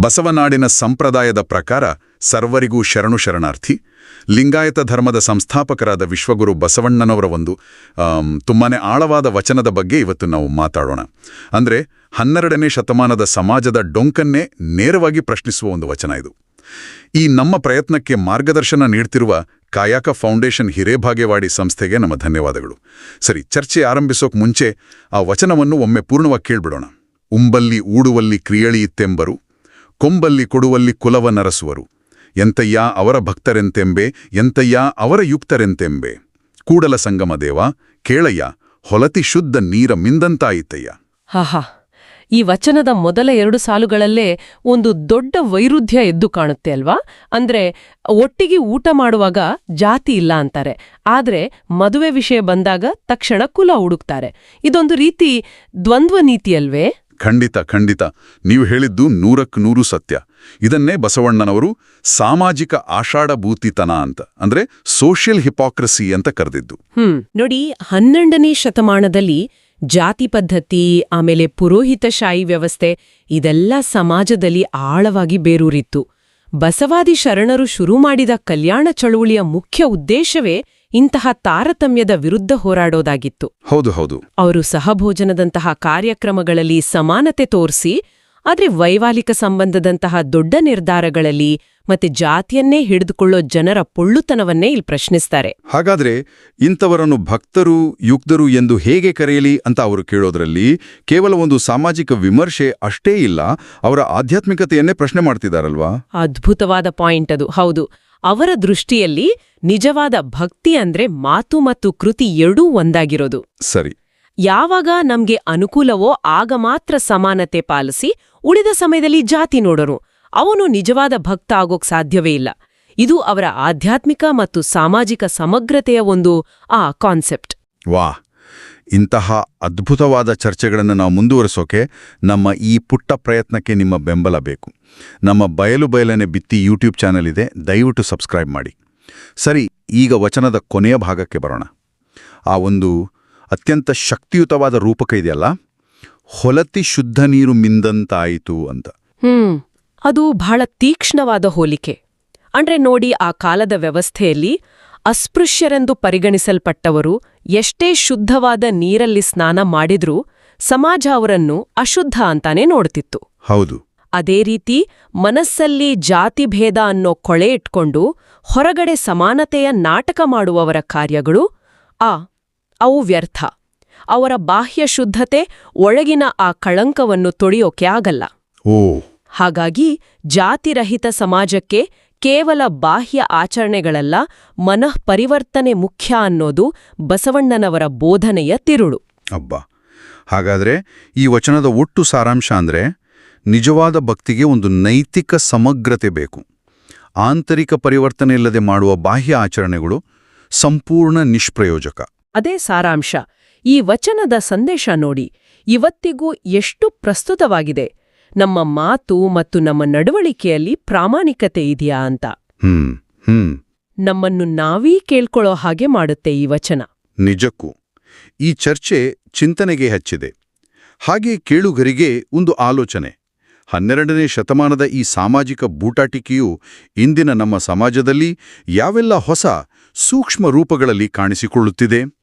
ಬಸವನಾಡಿನ ಸಂಪ್ರದಾಯದ ಪ್ರಕಾರ ಸರ್ವರಿಗೂ ಶರಣು ಶರಣಾರ್ಥಿ. ಲಿಂಗಾಯತ ಧರ್ಮದ ಸಂಸ್ಥಾಪಕರಾದ ವಿಶ್ವಗುರು ಬಸವಣ್ಣನವರ ಒಂದು ತುಂಬಾ ತುಂಬಾನೇ ಆಳವಾದ ವಚನದ ಬಗ್ಗೆ ಇವತ್ತು ನಾವು ಮಾತಾಡೋಣ. ಅಂದ್ರೆ ಹನ್ನೆರಡನೇ ಶತಮಾನದ ಸಮಾಜದ ಡೊಂಕನ್ನೇ ನೇರವಾಗಿ ಪ್ರಶ್ನಿಸುವ ಒಂದು ವಚನ ಇದು. ಈ ನಮ್ಮ ಪ್ರಯತ್ನಕ್ಕೆ ಮಾರ್ಗದರ್ಶನ ನೀಡ್ತಿರುವ ಕಾಯಕ ಫೌಂಡೇಶನ್ ಹಿರೇಭಾಗ್ಯವಾಡಿ ಸಂಸ್ಥೆಗೆ ನಮ್ಮ ಧನ್ಯವಾದಗಳು. ಸರಿ, ಚರ್ಚೆ ಆರಂಭಿಸೋಕ್ ಮುಂಚೆ ಆ ವಚನವನ್ನು ಒಮ್ಮೆ ಪೂರ್ಣವಾಗಿ ಕೇಳ್ಬಿಡೋಣ. ಉಂಬಲ್ಲಿ, ಊಡುವಲ್ಲಿ ಕ್ರಿಯಳಿಯಿತ್ತೆಂಬರು ಕೊಂಬಲ್ಲಿ ಕೊಡುವಲ್ಲಿ ಕುಲವ ನರಸುವರು. ಎಂತಯ್ಯ ಅವರ ಭಕ್ತರೆಂತೆಂಬೆ, ಎಂತಯ್ಯ ಅವರ ಯುಕ್ತರೆಂತೆಂಬೆ. ಕೂಡಲ ಸಂಗಮ ದೇವ, ಕೇಳಯ್ಯ, ಹೊಲತಿ ಶುದ್ಧ ನೀರ ಮಿಂದಂತಾಯಿತಯ್ಯ. ಹಾಹಾ ಈ ವಚನದ ಮೊದಲ ಎರಡು ಸಾಲುಗಳಲ್ಲೇ ಒಂದು ದೊಡ್ಡ ವೈರುಧ್ಯ ಎದ್ದು ಕಾಣುತ್ತೆ ಅಲ್ವಾ? ಅಂದ್ರೆ ಒಟ್ಟಿಗೆ ಊಟ ಮಾಡುವಾಗ ಜಾತಿ ಇಲ್ಲ ಅಂತಾರೆ. ಆದ್ರೆ ಮದುವೆ ವಿಷಯ ಬಂದಾಗ ತಕ್ಷಣ ಕುಲ ಹುಡುಕ್ತಾರೆ. ಇದೊಂದು ರೀತಿ ದ್ವಂದ್ವ ನೀತಿ ಅಲ್ವೇ? ಖಂಡಿತ ಖಂಡಿತ. ನೀವು ಹೇಳಿದ್ದು ನೂರಕ್ಕೆ ನೂರು ಸತ್ಯ. ಇದನ್ನೇ ಬಸವಣ್ಣನವರು ಸಾಮಾಜಿಕ ಆಷಾಢಭೂತಿತನ ಅಂತ, ಅಂದ್ರೆ ಸೋಷಿಯಲ್ ಹಿಪಾಕ್ರಸಿ ಅಂತ ಕರೆದಿದ್ದು. ಹ್ಮ್, ನೋಡಿ ಹನ್ನೆರಡನೇ ಶತಮಾನದಲ್ಲಿ ಜಾತಿ ಪದ್ಧತಿ, ಆಮೇಲೆ ಪುರೋಹಿತಶಾಹಿ ವ್ಯವಸ್ಥೆ, ಇದೆಲ್ಲ ಸಮಾಜದಲ್ಲಿ ಆಳವಾಗಿ ಬೇರೂರಿತ್ತು. ಬಸವಾದಿ ಶರಣರು ಶುರು ಮಾಡಿದ ಕಲ್ಯಾಣ ಚಳುವಳಿಯ ಮುಖ್ಯ ಉದ್ದೇಶವೇ ಇಂತಹ ತಾರತಮ್ಯದ ವಿರುದ್ಧ ಹೋರಾಡೋದಾಗಿತ್ತು. ಹೌದು ಹೌದು. ಅವರು ಸಹಭೋಜನದಂತಹ ಕಾರ್ಯಕ್ರಮಗಳಲ್ಲಿ ಸಮಾನತೆ ತೋರಿಸಿ ಆದ್ರೆ ವೈವಾಲಿಕ ಸಂಬಂಧದಂತಹ ದೊಡ್ಡ ನಿರ್ಧಾರಗಳಲ್ಲಿ ಮತ್ತೆ ಜಾತಿಯನ್ನೇ ಹಿಡಿದುಕೊಳ್ಳೋ ಜನರ ಪೊಳ್ಳುತನವನ್ನೇ ಇಲ್ಲಿ ಪ್ರಶ್ನಿಸ್ತಾರೆ. ಹಾಗಾದ್ರೆ ಇಂಥವರನ್ನು ಭಕ್ತರು ಯುಕ್ತರು ಎಂದು ಹೇಗೆ ಕರೆಯಲಿ ಅಂತ ಅವರು ಕೇಳೋದ್ರಲ್ಲಿ ಕೇವಲ ಒಂದು ಸಾಮಾಜಿಕ ವಿಮರ್ಶೆ ಅಷ್ಟೇ ಇಲ್ಲ ಅವರ ಆಧ್ಯಾತ್ಮಿಕತೆಯನ್ನೇ ಪ್ರಶ್ನೆ ಮಾಡ್ತಿದಾರಲ್ವಾ ಅದ್ಭುತವಾದ ಪಾಯಿಂಟ್ ಅದು. ಹೌದು. ಅವರ ದೃಷ್ಟಿಯಲ್ಲಿ ನಿಜವಾದ ಭಕ್ತಿ ಅಂದ್ರೆ ಮಾತು ಮತ್ತು ಕೃತಿ ಎರಡೂ ಒಂದಾಗಿರೋದು. ಸರಿ. ಯಾವಾಗ ನಮ್ಗೆ ಅನುಕೂಲವೋ ಆಗ ಮಾತ್ರ ಸಮಾನತೆ ಪಾಲಿಸಿ ಉಳಿದ ಸಮಯದಲ್ಲಿ ಜಾತಿ ನೋಡೋರು. ಅವನು ನಿಜವಾದ ಭಕ್ತ ಆಗೋಕ್ ಸಾಧ್ಯವೇ ಇಲ್ಲ. ಇದು ಅವರ ಆಧ್ಯಾತ್ಮಿಕ ಮತ್ತು ಸಾಮಾಜಿಕ ಸಮಗ್ರತೆಯ ಒಂದು ಆ ಕಾನ್ಸೆಪ್ಟ್. ವಾ ಇಂತಹ ಅದ್ಭುತವಾದ ಚರ್ಚೆಗಳನ್ನು ನಾವು ಮುಂದುವರಿಸೋಕೆ ನಮ್ಮ ಈ ಪುಟ್ಟ ಪ್ರಯತ್ನಕ್ಕೆ ನಿಮ್ಮ ಬೆಂಬಲ ಬೇಕು. ನಮ್ಮ ಬಯಲು ಬಯಲನೆ ಬಿತ್ತಿ ಯೂಟ್ಯೂಬ್ ಚಾನಲ್ ಇದೆ. ದಯವಿಟ್ಟು ಸಬ್ಸ್ಕ್ರೈಬ್ ಮಾಡಿ. ಸರಿ, ಈಗ ವಚನದ ಕೊನೆಯ ಭಾಗಕ್ಕೆ ಬರೋಣ. ಆ ಒಂದು ಅತ್ಯಂತ ಶಕ್ತಿಯುತವಾದ ರೂಪಕ ಇದೆಯಲ್ಲ? ಹೊಲತಿ ಶುದ್ಧ ನೀರು ಮಿಂದಂತಾಯಿತು ಅಂತ. ಹ್ಮ್, ಅದು ಬಹಳ ತೀಕ್ಷ್ಣವಾದ ಹೋಲಿಕೆ. ಅಂದ್ರೆ ನೋಡಿ ಆ ಕಾಲದ ವ್ಯವಸ್ಥೆಯಲ್ಲಿ ಅಸ್ಪೃಶ್ಯರೆಂದು ಪರಿಗಣಿಸಲ್ಪಟ್ಟವರು ಎಷ್ಟೇ ಶುದ್ಧವಾದ ನೀರಲ್ಲಿ ಸ್ನಾನ ಮಾಡಿದ್ರೂ ಸಮಾಜ ಅವರನ್ನು ಅಶುದ್ಧ ಅಂತಾನೆ ನೋಡ್ತಿತ್ತು. ಹೌದು. ಅದೇ ರೀತಿ ಮನಸ್ಸಲ್ಲಿ ಜಾತಿಭೇದ ಅನ್ನೋ ಕೊಳೆ ಇಟ್ಕೊಂಡು ಹೊರಗಡೆ ಸಮಾನತೆಯ ನಾಟಕ ಮಾಡುವವರ ಕಾರ್ಯಗಳು ಆ ಅವು ವ್ಯರ್ಥ. ಅವರ ಬಾಹ್ಯ ಶುದ್ಧತೆ ಒಳಗಿನ ಆ ಕಳಂಕವನ್ನು ತೊಳೆಯೋಕೆ ಆಗಲ್ಲ. ಓ. ಹಾಗಾಗಿ ಜಾತಿರಹಿತ ಸಮಾಜಕ್ಕೆ ಕೇವಲ ಬಾಹ್ಯ ಆಚರಣೆಗಳಲ್ಲ ಮನಃ ಪರಿವರ್ತನೆ ಮುಖ್ಯ ಅನ್ನೋದು ಬಸವಣ್ಣನವರ ಬೋಧನೆಯ ತಿರುಳು. ಅಬ್ಬ! ಹಾಗಾದ್ರೆ ಈ ವಚನದ ಒಟ್ಟು ಸಾರಾಂಶ ಅಂದ್ರೆ ನಿಜವಾದ ಭಕ್ತಿಗೆ ಒಂದು ನೈತಿಕ ಸಮಗ್ರತೆ ಬೇಕು. ಆಂತರಿಕ ಪರಿವರ್ತನೆ ಇಲ್ಲದೆ ಮಾಡುವ ಬಾಹ್ಯ ಆಚರಣೆಗಳು ಸಂಪೂರ್ಣ ನಿಷ್ಪ್ರಯೋಜಕ. ಅದೇ ಸಾರಾಂಶ. ಈ ವಚನದ ಸಂದೇಶ ನೋಡಿ ಇವತ್ತಿಗೂ ಎಷ್ಟು ಪ್ರಸ್ತುತವಾಗಿದೆ. ನಮ್ಮ ಮಾತು ಮತ್ತು ನಮ್ಮ ನಡವಳಿಕೆಯಲ್ಲಿ ಪ್ರಾಮಾಣಿಕತೆ ಇದೆಯಾ ಅಂತ. ಹ್ಮ್ ಹ್ಮ್. ನಮ್ಮನ್ನು ನಾವೀ ಕೇಳ್ಕೊಳ್ಳೋ ಹಾಗೆ ಮಾಡುತ್ತೆ ಈ ವಚನ. ನಿಜಕ್ಕೂ. ಈ ಚರ್ಚೆ ಚಿಂತನೆಗೆ ಹಚ್ಚಿದೆ. ಹಾಗೆ ಕೇಳುಗರಿಗೆ ಒಂದು ಆಲೋಚನೆ. ಹನ್ನೆರಡನೇ ಶತಮಾನದ ಈ ಸಾಮಾಜಿಕ ಬೂಟಾಟಿಕೆಯು ಇಂದಿನ ನಮ್ಮ ಸಮಾಜದಲ್ಲಿ ಯಾವೆಲ್ಲ ಹೊಸ ಸೂಕ್ಷ್ಮ ರೂಪಗಳಲ್ಲಿ ಕಾಣಿಸಿಕೊಳ್ಳುತ್ತಿದೆ?